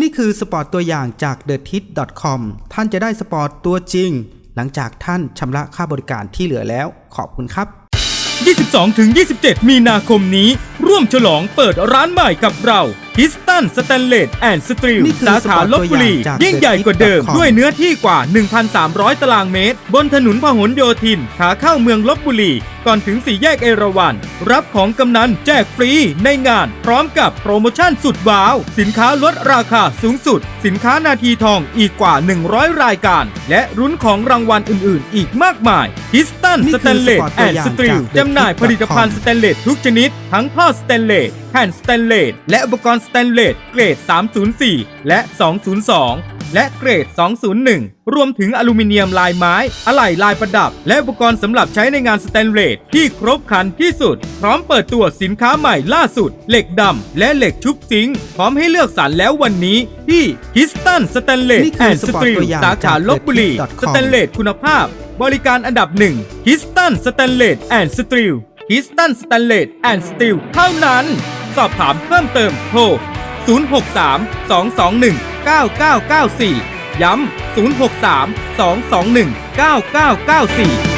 นี่คือสปอร์ตตัวอย่างจาก t h e t i t c o m ท่านจะได้สปอร์ตตัวจริง หลังจากท่านชำระค่าบริการที่เหลือแล้ว ขอบคุณครับ 22-27 มีนาคมนี้ ร่วมฉลองเปิดร้านใหม่กับเรา h i s t o n Stainless and Steel นี่คือสาขาลบบุรีสปอร์ตตัวอย่างจากยิ่งใหญ่กว่าเดิม The Hit.com ด้วยเนื้อที่กว่า 1,300 ตารางเมตร บนถนนพหลโยธิน ขาเข้าเมืองลบบุรี ก่อนถึงสี่แยกเอราวัณรับของกำนันแจกฟรีในงาน พร้อมกับโปรโมชั่นสุดว้าว สินค้าลดราคาสูงสุด สินค้านาทีทองอีกกว่า 100 รายการ และรุ้นของรางวัลอื่น ๆ อีกมากมาย h i s t o n นี่คือ Stainless สปอร์ตตัว and อย่าง Steel จาก The จำหน่าย Hit.com ผลิตภัณฑ์สเตนเลสทุกชนิด ทั้งท่อสเตนเลสแผ่นสเตนเลสและอุปกรณ์สเตนเลสเกรด 304 และ 202 และเกรด 201 รวมถึงอลูมิเนียมลายไม้ อะไหล่ลายประดับ และอุปกรณ์สำหรับใช้ในงานสเตนเลสที่ครบครันที่สุด พร้อมเปิดตัวสินค้าใหม่ล่าสุด เหล็กดำและเหล็กชุบซิงค์พร้อมให้เลือกสรรแล้ววันนี้ที่ฮิสตันสเตนเลสนี่คือแอนด์สสปอร์ตตรีตัวอย่างสาขาจากลบบุรี TheTip.com สเตนเลสคุณภาพ บริการอันดับหนึ่งฮิสตันสเตนเลสแอนด์สตรีลฮิสตันสเตนเลสแอนด์สตีลเท่านั้น สอบถามเพิ่มเติมโทร 063 221 9994 ย้ำ 063 221 9994